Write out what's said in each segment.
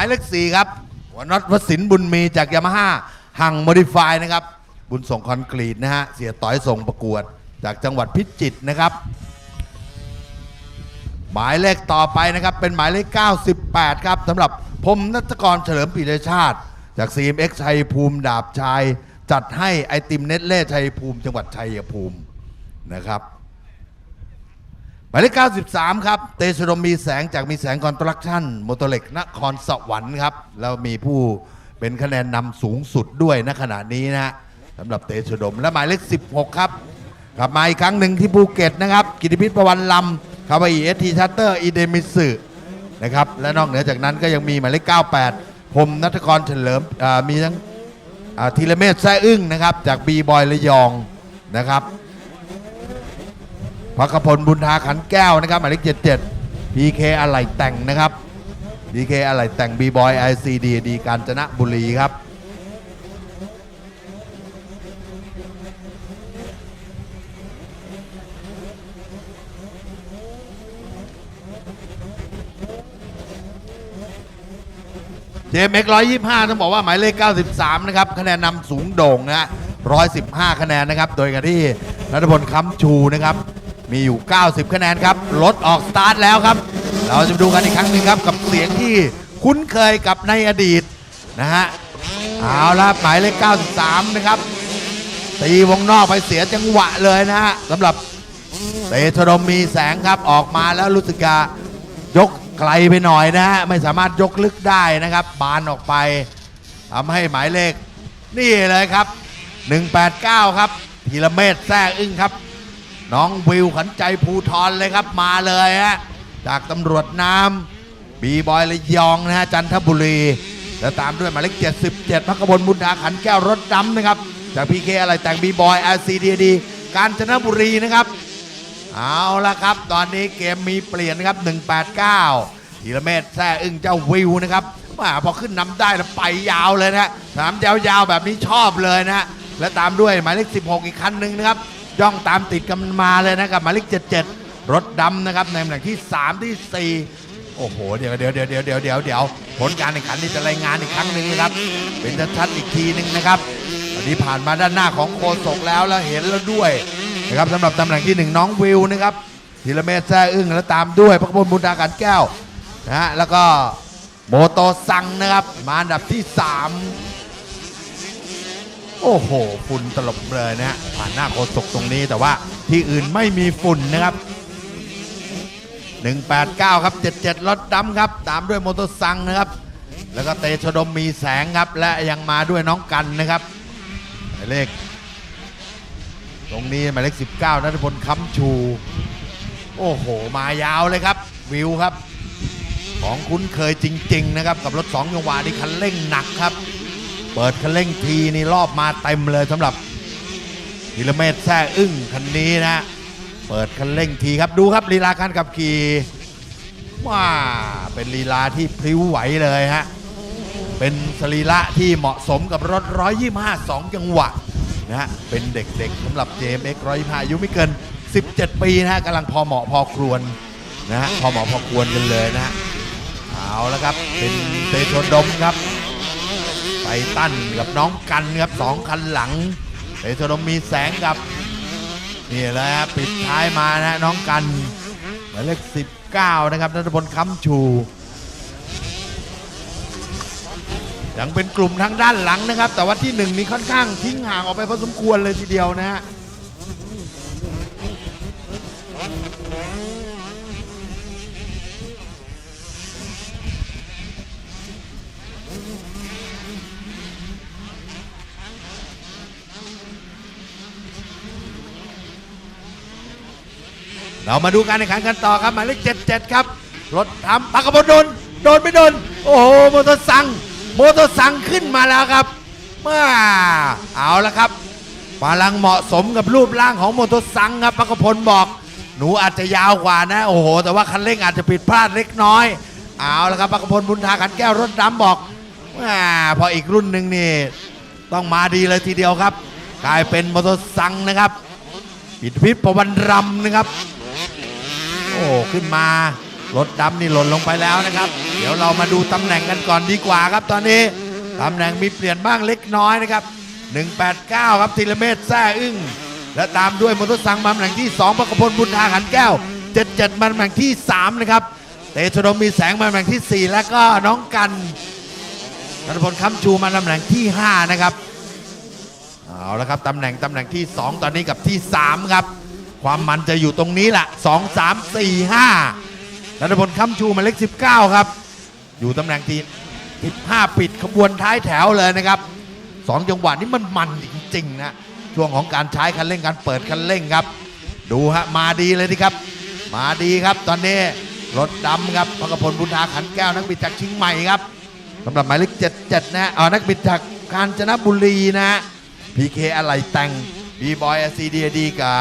ายเลขสี่ครับ หัวน็อตวสินบุญมีจากยามาฮ่าหังโมดิฟายนะครับ บุญส่งคอนกรีตนะฮะ เสียต่อยส่งประกวด จากจังหวัดพิจิตรนะครับ หมายเลขต่อไปนะครับ เป็นหมายเลข 98 ครับสำหรับพรมนัตกรเฉลิมปิยชาติ จาก CMX ชัยภูมิดาบชาย จัดให้ไอติมเน็ตเล่ชัยภูมิ จังหวัดชัยภูมินะครับ หมายเลข93 ครับ เตชรมมีแสงจากมีแสงคอนตรักชั่นมอเตเล็กนครสวรรค์ครับ แล้วมีผู้เป็นคะแนนนำสูงสุดด้วยณขณะนี้นะสำหรับเตชรมและหมายเลข 16 ครับกลับมาอีกครั้งหนึ่งที่ภูเก็ตนะครับ กิติพิษประวันลำคาวาอิเอสทีชัตเตอร์ อีเดมิสึนะครับ และนอกเหนือจากนั้นก็ยังมีหมายเลข 98 พรมนัทกรเฉลิมมีทั้งอ่าธีรเมธแซ่อึ้งนะครับ จากบีบอยระยองนะครับ พักพลบุญทาขันแก้วนะครับหมายเลข77 PK อะไหล่แต่งนะครับ PK อะไหล่แต่ง B Boy ICD ดีกาญจนบุรีครับเจมเอ็กร้อยยี่ห้าต้องบอกว่าหมายเลข 93 นะครับ คะแนนนำสูงโด่งนะฮะ115คะแนนนะครับ โดยกันที่นัทพลค้ำชูนะครับ มีอยู่ 90 คะแนนครับรถออกสตาร์ทแล้วครับ เราจะดูกันอีกครั้งหนึ่งครับกับเสียงที่คุ้นเคยกับในอดีตนะฮะเอาละหมายเลข 93 นะครับ ตีวงนอกไปเสียจังหวะเลยนะฮะสำหรับเตชรมมีแสงครับออกมาแล้วรู้สึกจะยกไกลไปหน่อยนะฮะไม่สามารถยกลึกได้นะครับ บานออกไปทำให้หมายเลขนี่เลยครับ 189 ครับธีรเมธแท้อึ้งครับ น้องวิวขันใจภูทรเลยครับมาเลยฮะจากตำรวจน้ำบีบอยระยองนะฮะจันทบุรี แล้วตามด้วยหมายเลข77พักบลบุญดาขันแก้วรถดำนะครับ จากพีเคอะไรแต่งบีบอย LCDD กาญจนบุรีนะครับ เอาละครับ ตอนนี้เกมมีเปลี่ยนนะครับ 189ธีรเมธแท้อึ้งเจ้าวิวนะครับมาพอขึ้นนำได้แล้วไปยาวเลยนะฮะสนามยาวๆแบบนี้ชอบเลยนะฮะและตามด้วยหมายเลข16 อีกคันหนึ่งนะครับ ย่องตามติดกันมาเลยนะครับหมายเลข77 รถดำนะครับในตำแหน่งที่ 3 ที่ 4 โอ้โห เดี๋ยวเดี๋ยวเดี๋ยวเดี๋ยวเดี๋ยวเดี๋ยวเดี๋ยวผลการแข่งขันนี่จะรายงานอีกครั้งหนึ่งนะครับ เป็นชัดๆอีกทีหนึ่งนะครับอันนี้ผ่านมาด้านหน้าของโคศกแล้วแล้วเห็นแล้วด้วยนะครับสำหรับตำแหน่งที่หนึ่งน้องวิวนะครับธีรเมธแซ่อึ้งแล้วตามด้วยพระพลบุญดากันแก้วนะฮะแล้วก็โมโตซังนะครับ มาอันดับที่ 3 โอ้โห ฝุ่นตลบเลยนะฮะผ่านหน้าโคศกตรงนี้แต่ว่าที่อื่นไม่มีฝุ่นนะครับ 189 ครับ 77รถดำครับ ตามด้วยโมโตซังนะครับ แล้วก็เตชดมมีแสงครับ และยังมาด้วยน้องกันนะครับหมายเลข ตรงนี้หมายเลข 19นัทพลค้ำชู โอ้โห มายาวเลยครับ วิวครับ ของคุ้นเคยจริง ๆ นะครับ กับรถ2จังหวะนี่คันเร่งหนักครับ เปิดคันเร่งทีนี่รอบมาเต็มเลยสำหรับกิโลเมตรแท้อึ้งคันนี้นะ เปิดคันเร่งทีครับดูครับลีลาการขับขี่ว้าเป็นลีลาที่พลิ้วไหวเลยฮะเป็นสรีระที่เหมาะสมกับรถ 125 2 จังหวะนะฮะเป็นเด็กๆสำหรับ JMX 125อายุไม่เกิน 17 ปีนะฮะกำลังพอเหมาะพอควรนะฮะพอเหมาะพอควรกันเลยนะฮะเอาแล้วครับเป็นเตชนดมครับ ตั้นกับน้องกันครับสองคันหลังเตชนมมีแสงกับนี่แหละครับปิดท้ายมานะน้องกันหมายเลข19 นะครับนัทพลค้ำชูยังเป็นกลุ่มทางด้านหลังนะครับ แต่ว่าที่หนึ่งนี้ค่อนข้างทิ้งห่างออกไปพอสมควรเลยทีเดียวนะฮะ เรามาดูการแข่งขันกันต่อครับหมายเลข77ครับรถทำปักกระบนโดนโดนไม่โดน โอ้โหโมโตซังโมโตซังขึ้นมาแล้วครับมาเอาละครับกำลังเหมาะสมกับรูปร่างของโมโตซังครับปักกระพลบอก หนูอาจจะยาวกว่านะ โอ้โห แต่ว่าคันเร่งอาจจะผิดพลาดเล็กน้อย เอาละครับปักกระพลบุญทาขันแก้วรถดำบอกอาพออีกรุ่นหนึ่งนี่ต้องมาดีเลยทีเดียวครับ กลายเป็นโมโตซังนะครับปิดพิษประวันรำนะครับ อ้ขึ้นมารถดำนี่หล่นลงไปแล้วนะครับ เดี๋ยวเรามาดูตำแหน่งกันก่อนดีกว่าครับตอนนี้ตำแหน่งมีเปลี่ยนบ้างเล็กน้อยนะครับ 189 ครับธีรเมธแซ่อึ้งและตามด้วยมร์สังมาตำแหน่งที่2พกพลบุญทาขันแก้ว 77มาตำแหน่งที่ 3 นะครับเตชะดมมีแสงมาตำแหน่งทีสี่4 แล้วก็น้องกันนัทพลคำชูมาตำแหน่งที่ 5 นะครับเอาละครับตำแหน่งตำแหน่งที่ 2 ตอนนี้กับที่ 3 ครับ ความมันจะอยู่ตรงนี้แหละ2 3 4 5นัทพลคำชูหมายเลข19 ครับ อยู่ตำแหน่งที่15 ปิดขบวนท้ายแถวเลยนะครับสองจังหวะนี้มันมันจริงๆนะช่วงของการใช้คันเร่งการเปิดคันเร่งครับ ดูฮะมาดีเลยดีครับ มาดีครับตอนนี้รถดำครับพกพลบุญทาขันแก้วนักบิดจากชิงใหม่ครับสำหรับหมายเลข77นะฮะเอานักบิดจากกาญจนบุรีนะฮะพีเคอะไรแต่งบีบอยซีดีดีกับ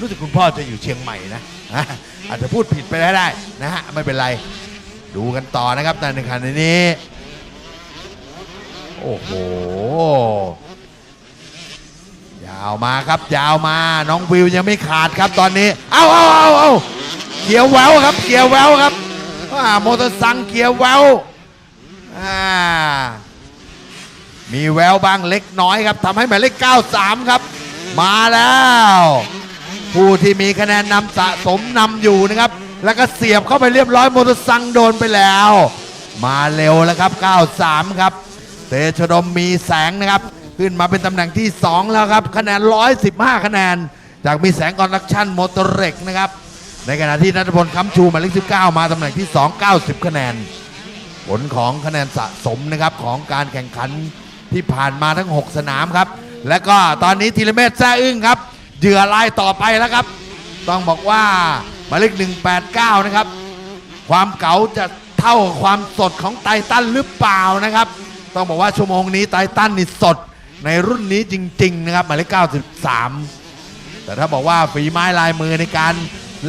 รู้สึกคุณพ่อจะอยู่เชียงใหม่นะอะอาจจะพูดผิดไปได้ได้นะฮะไม่เป็นไรดูกันต่อนะครับในขณะนี้ โอ้โห ยาวมาครับยาวมาน้องวิวยังไม่ขาดครับตอนนี้ เอาเอาเอาเอาเกียวแววครับเกียวแววครับอ่ามอเตอร์ซังเกียวแววมีแววบ้างเล็กน้อยครับทำให้หมายเลข93 ครับ มาแล้ว ผู้ที่มีคะแนนนำสะสมนำอยู่นะครับ แล้วก็เสียบเข้าไปเรียบร้อยโมอเตซังโดนไปแล้ว มาเร็วแล้วครับ 93 ครับ เตชดมมีแสงนะครับ ขึ้นมาเป็นตำแหน่งที่ 2 แล้วครับ คะแนน 115 คะแนน จากมีแสงคอนดักชั่นโมอเตเร็กนะครับ ในขณะที่นัทพลค้ำชูหมายเลข19 มาตำแหน่งที่ 2 90 คะแนน ผลของคะแนนสะสมนะครับของการแข่งขันที่ผ่านมาทั้ง 6 สนามครับ และก็ตอนนี้ธีรเมธแซ่อึ้งครับ เหยื่อรายต่อไปแล้วครับ ต้องบอกว่าหมายเลข189 นะครับ ความเก๋าจะเท่าความสดของไททันหรือเปล่านะครับ ต้องบอกว่าชั่วโมงนี้ไททันนี่สดในรุ่นนี้จริง ๆ นะครับหมายเลข93 แต่ถ้าบอกว่าฝีไม้ลายมือในการ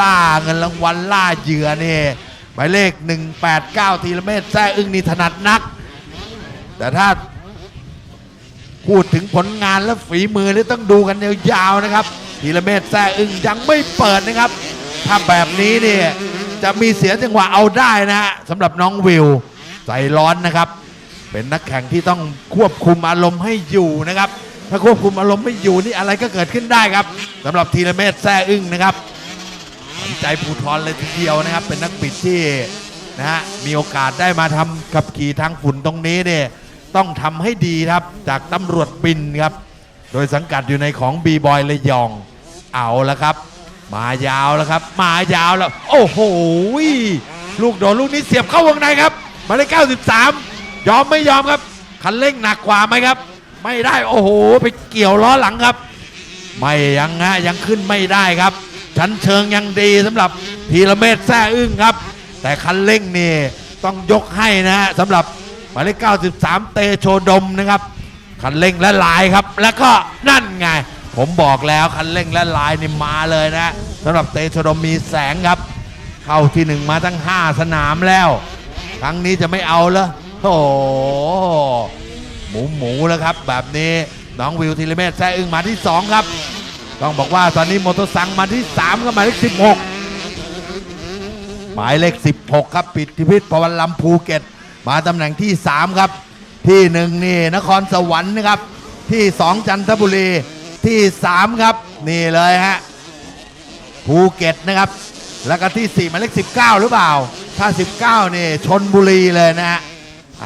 ล่าเงินรางวัลล่าเหยื่อนี่หมายเลข 189 ทีละเมตรแซ่อึ้งนี่ถนัดนัก แต่ถ้า พูดถึงผลงานและฝีมือนี่ต้องดูกันยาวๆนะครับทีละเมตรแซ่อึ้งยังไม่เปิดนะครับ ถ้าแบบนี้เนี่ยจะมีเสียจังหวะเอาได้นะสำหรับน้องวิวใจร้อนนะครับ เป็นนักแข่งที่ต้องควบคุมอารมณ์ให้อยู่นะครับ ถ้าควบคุมอารมณ์ไม่อยู่นี่อะไรก็เกิดขึ้นได้ครับสำหรับทีละเมตรแซ่อึ้งนะครับสนใจภูทรเลยทีเดียวนะครับ เป็นนักบิดที่นะฮะมีโอกาสได้มาทำขับขี่ทางฝุ่นตรงนี้เนี่ย ต้องทำให้ดีครับ จากตำรวจบินครับ โดยสังกัดอยู่ในของบีบอยระยอง เอาล้วครับ มายาวแล้วครับ มายาวแล้ว โอ้โหลูกโดนลูกนี้เสียบเข้าวงในครับมายเลข93 ยอมไม่ยอมครับ คันเร่งหนักกว่าไหมครับ ไม่ได้โอ้โห ไปเกี่ยวล้อหลังครับ ไม่ยังฮะยังขึ้นไม่ได้ครับ ชั้นเชิงยังดีสำหรับทีละเมตรแซ่อึ้งครับ แต่คันเร่งนี่ต้องยกให้นะฮะสำหรับ มายเลข93 เตโชดมนะครับ คันเร่งและลายครับ แล้วก็นั่นไง ผมบอกแล้วคันเร่งและลายนี่มาเลยนะสำหรับเตโชดมมีแสงครับ เข้าที่หนึ่งมาตั้ง 5 สนามแล้ว ครั้งนี้จะไม่เอาเหรอโอ้หมูหมูแล้วครับ แบบนี้น้องวิวธีรเมธแซ่อึ้งมาที่ 2 ครับ ต้องบอกว่าตอนนี้โมโตซังมาที่ 3 ก็หมายเลข16 หมายเลข 16 ครับ ปิดทิพิษปวันลำภูเก็ต มาตำแหน่งที่ 3 ครับ ที่หนึ่งนี่นครสวรรค์นะครับ ที่ 2 จันทบุรีที่ 3 ครับ นี่เลยฮะภูเก็ตนะครับ แล้วก็ที่ 4 มาเลข19 หรือเปล่า ถ้า 19นี่ชนบุรีเลยนะฮะ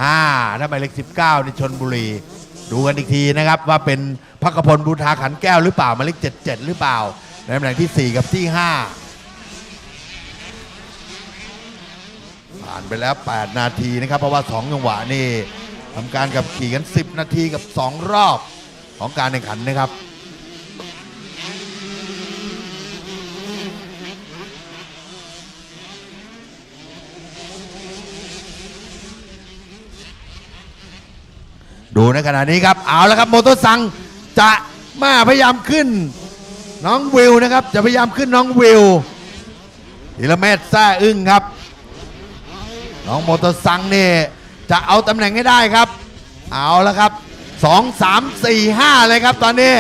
อ่าถ้าหมายเลข19นี่ชนบุรี ดูกันอีกทีนะครับว่าเป็นพักพลบุทาขันแก้วหรือเปล่าหมายเลข77 หรือเปล่าในตำแหน่งที่ 4 กับที่ 5 ผ่านไปแล้ว 8 นาทีนะครับ เพราะว่า2จังหวะนี่ทำการกับขี่กัน 10 นาทีกับ 2 รอบของการแข่งขันนะครับดูในขณะนี้ครับเอาแล้วครับโมโตซังจะมาพยายามขึ้น น้องวิวนะครับ จะพยายามขึ้นน้องวิวธีรเมธแซ่อึ้งครับ น้องโมโตซังนี่จะเอาตำแหน่งให้ได้ครับ เอาแล้วครับ 2 3 4 5 เลยครับตอนนี้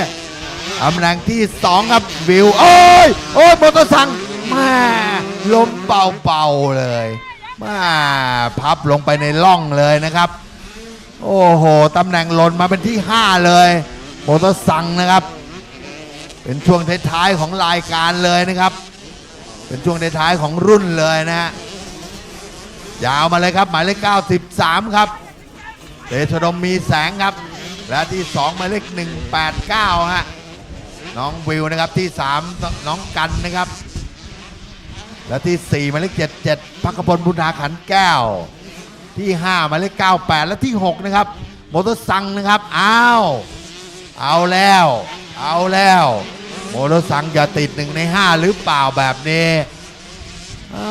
ตำแหน่งที่ 2 ครับวิว โอ้ยโอ้ยโมโตซังแม่ล้มเป่าๆเลยมาพับลงไปในร่องเลยนะครับ โอ้โหตำแหน่งหล่นมาเป็นที่ 5 เลยโมโตซังนะครับ เป็นช่วงท้ายๆของรายการเลยนะครับ เป็นช่วงท้ายๆของรุ่นเลยนะฮะ ยาวมาเลยครับ หมายเลข93 ครับเตชดมมีแสงครับ และที่ 2 หมายเลข189 ฮะ น้องวิวนะครับที่ 3 น้องกันนะครับ และที่ 4 หมายเลข77พักพลบุญธาขันแก้ว ที่ 5 หมายเลข98 และที่ 6 นะครับโมโตซังนะครับ อ้าว เอาแล้ว เอาแล้ว โมโตซังจะติดหนึ่งใน 5 หรือเปล่าแบบนี้ อ่า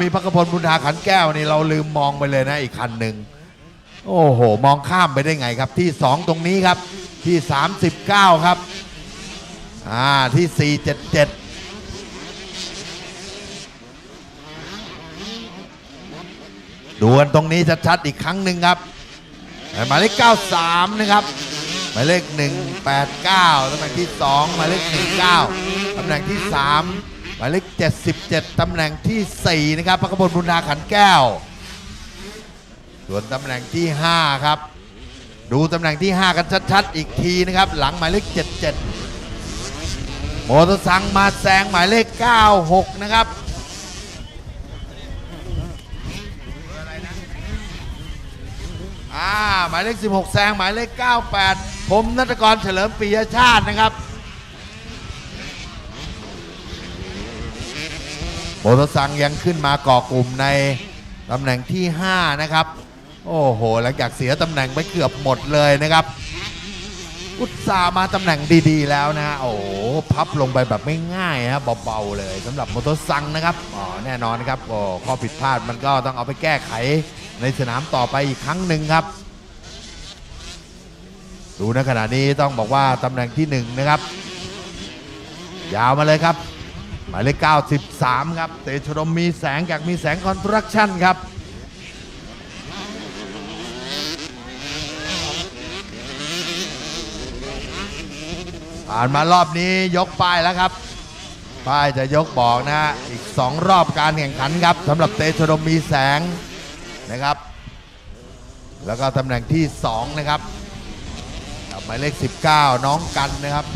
มีพักพลบุญธาขันแก้วนี่เราลืมมองไปเลยนะอีกคันหนึ่งโอ้โห มองข้ามไปได้ไงครับ ที่ 2 ตรงนี้ครับ ที่ 39 ครับ อ่า ที่ 477ดูกันตรงนี้ชัดๆอีกครั้งหนึ่งครับหมายเลข 93 นะครับหมายเลข 189ตำแหน่งที่ 2 หมายเลข 19ตำแหน่งที่ 3 หมายเลข77 ตำแหน่งทีสี่ 4 นะครับพระกบลบุญนาขันแก้ว ส่วนตำแหน่งที่ 5 ครับ ดูตำแหน่งที่ 5 กันชัดๆ อีกทีนะครับ หลังหมายเลข 77 โมโตซังมาแซงหมายเลข 96 นะครับอ่าหมายเลข 16 แซงหมายเลข 98 ผมนัตกรเฉลิมปิยชาตินะครับ โมโตซังยังขึ้นมาก่อกลุ่มในตำแหน่งที่ 5 นะครับ โอ้โห หลังจากเสียตำแหน่งไปเกือบหมดเลยนะครับ อุตส่าห์มาตำแหน่งดีๆ แล้วนะฮะโอ้โหพับลงไปแบบไม่ง่ายฮะเบาๆเลยสำหรับโมโตซังนะครับอ๋อแน่นอนนะครับก็ข้อผิดพลาดมันก็ต้องเอาไปแก้ไขในสนามต่อไปอีกครั้งหนึ่งครับ ดูในขณะนี้ต้องบอกว่าตำแหน่งที่หนึ่งนะครับ ยาวมาเลยครับ หมายเลข93 ครับ เตชรมมีแสงจากมีแสงคอนสตรักชั่นครับ ผ่านมารอบนี้ยกป้ายแล้วครับ ป้ายจะยกบอกนะ อีก 2 รอบการแข่งขันครับสำหรับเตชรมมีแสงนะครับ แล้วก็ตำแหน่งที่ 2 นะครับกับหมายเลข 19 น้องกันนะครับ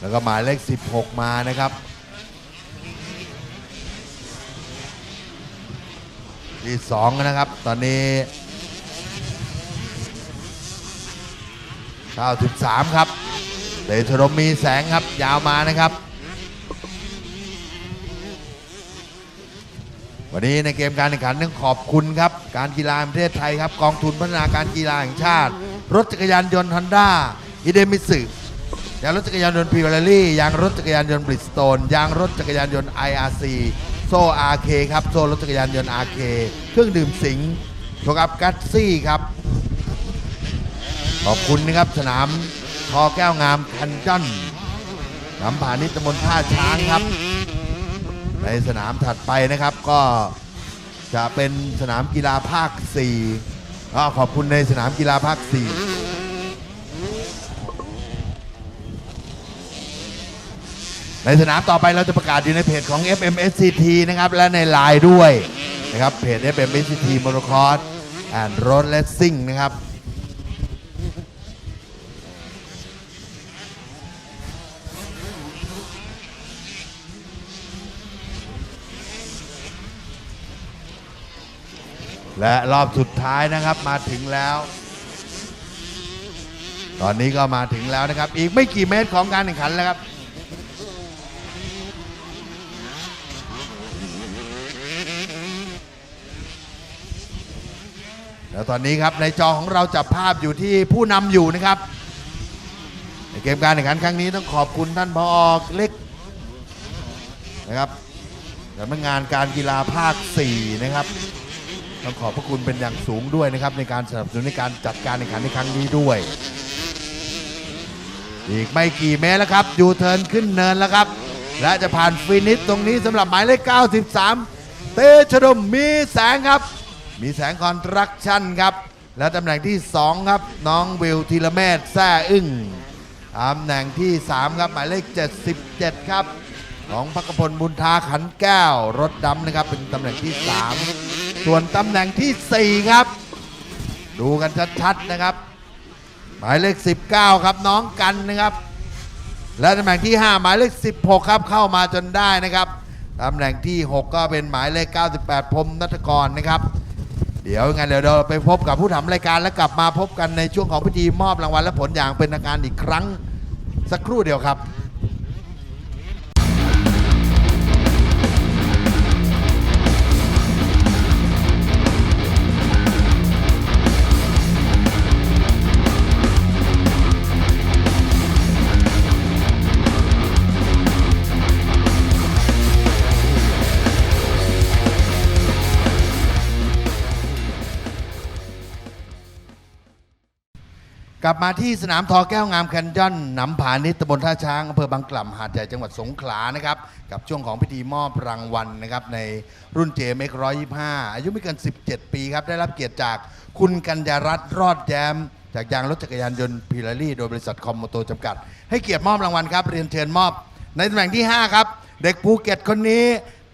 แล้วก็หมายเลข 16 มานะครับที่สองนะครับ ตอนนี้93ครับเตชรมมีแสงครับ ยาวมานะครับ วันนี้ในเกมการแข่งขันต้องขอบคุณครับ การกีฬาประเทศไทยครับ กองทุนพัฒนาการกีฬาแห่งชาติ รถจักรยานยนต์ฮันด้าอิเดมิสึ ยางรถจักรยานยนต์พิวเรลี่ยางรถจักรยานยนต์บริสโตนยางรถจักรยานยนต์ IRC โซ่ RK ครับ โซ่รถจักรยานยนต์ RK เครื่องดื่มสิงห์โชกับกัตซี่ครับ ขอบคุณนะครับ สนามทอแก้วงามคันจอนสนามผานิตำบลท่าช้างครับ ในสนามถัดไปนะครับก็จะเป็นสนามกีฬาภาค4ก็ขอบคุณในสนามกีฬาภาค4 ในสนามต่อไปเราจะประกาศอยู่ในเพจของ FMSCT นะครับและในไลน์ด้วยนะครับเพจ FMSCT Motocross and Road Racing นะครับและรอบสุดท้ายนะครับมาถึงแล้ว ตอนนี้ก็มาถึงแล้วนะครับ อีกไม่กี่เมตรของการแข่งขันแล้วครับ แล้วตอนนี้ครับในจอของเราจับภาพอยู่ที่ผู้นำอยู่นะครับ ในเกมการแข่งขันครั้งนี้ต้องขอบคุณท่านพอเล็กนะครับสำนักงานการกีฬาภาค 4 นะครับ ต้องขอบพระคุณเป็นอย่างสูงด้วยนะครับ ในการสนับสนุนในการจัดการแข่งขันในครั้งนี้ด้วย อีกไม่กี่เมตรแล้วครับยูเทิร์นขึ้นเนินแล้วครับ และจะผ่านฟินิชตรงนี้สำหรับหมายเลข 93 เตชดมมีแสงครับ มีแสงคอนตรักชั่นครับ และตำแหน่งที่ 2 ครับ น้องวิวธีรเมธแซ่อึ้งตำแหน่งที่ 3 ครับหมายเลข 77 ครับ ของพักพลบุญทาขันแก้วรถดำนะครับ เป็นตำแหน่งที่ 3 ส่วนตำแหน่งทีสี่4 ครับ ดูกันชัดๆนะครับ หมายเลข 19 ครับน้องกันนะครับ และตำแหน่งที่ 5 หมายเลข 16 ครับเข้ามาจนได้นะครับตำแหน่งที่ 6 ก็เป็นหมายเลข 98พรมนัทกรนะครับ เดี๋ยวงั้นเดี๋ยวเราไปพบกับผู้ทำรายการและกลับมาพบกันในช่วงของพิธีมอบรางวัลและผลอย่างเป็นทางการอีกครั้งสักครู่เดียวครับ ลับมาที่สนามทอแก้วงามแคนยอนหนำผานิชตำบลท่าช้างอำเภอบางกล่ำหาดใหญ่จังหวัดสงขลานะครับกับช่วงของพิธีมอบรางวัลนะครับในรุ่น JMX 125อายุไม่เกิน 17 ปีครับได้รับเกียรติจากคุณกัญญารัตน์รอดแย้ม จากยางรถจักรยานยนต์พิลารี่โดยบริษัทคอมโมโตจำกัด ให้เกียรติมอบรางวัลครับเรียนเชิญมอบ ในตำแหน่งที่ 5 ครับ เด็กภูเก็ตคนนี้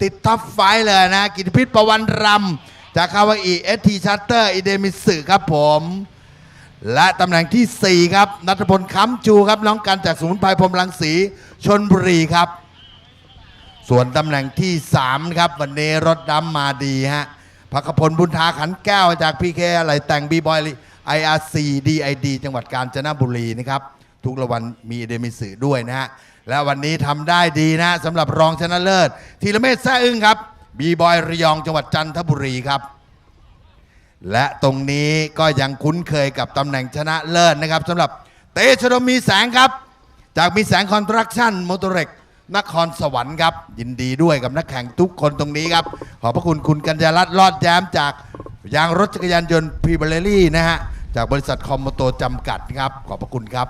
ติดท็อปไฟว์เลยนะกิตติพิษประวันรำจากคาวาอิเอสทีชัตเตอร์อิเดมิสึครับผม และตำแหน่งทีสี่ 4 ครับนัทพลค้ำจูครับน้องกันจากสมุนไพรพรมรังสีชนบุรีครับ ส่วนตำแหน่งที่ 3 ครับ วันนี้รถดำมาดีฮะพักพลบุญทาขันแก้วจากพีเคอะไรแต่งบีบอยไออาร์ซีดีไอดีจังหวัดกาญจนบุรีนะครับ ทุกรางวัลมีเดมิสือด้วยนะฮะและวันนี้ทำได้ดีนะสำหรับรองชนะเลิศธีรเมธแซ่อึ้งครับบีบอยระยองจังหวัดจันทบุรีครับ และตรงนี้ก็ยังคุ้นเคยกับตำแหน่งชนะเลิศนะครับสำหรับเตชะดมมีแสงครับ จากมีแสงคอนตรักชั่นมอเตอร์เร็กนครสวรรค์ครับ ยินดีด้วยกับนักแข่งทุกคนตรงนี้ครับ ขอบพระคุณคุณกัญญารัตน์รอดแย้มจากยางรถจักรยานยนต์พรีเบลลี่นะฮะ จากบริษัทคอมโมโตจำกัดครับ ขอบพระคุณครับ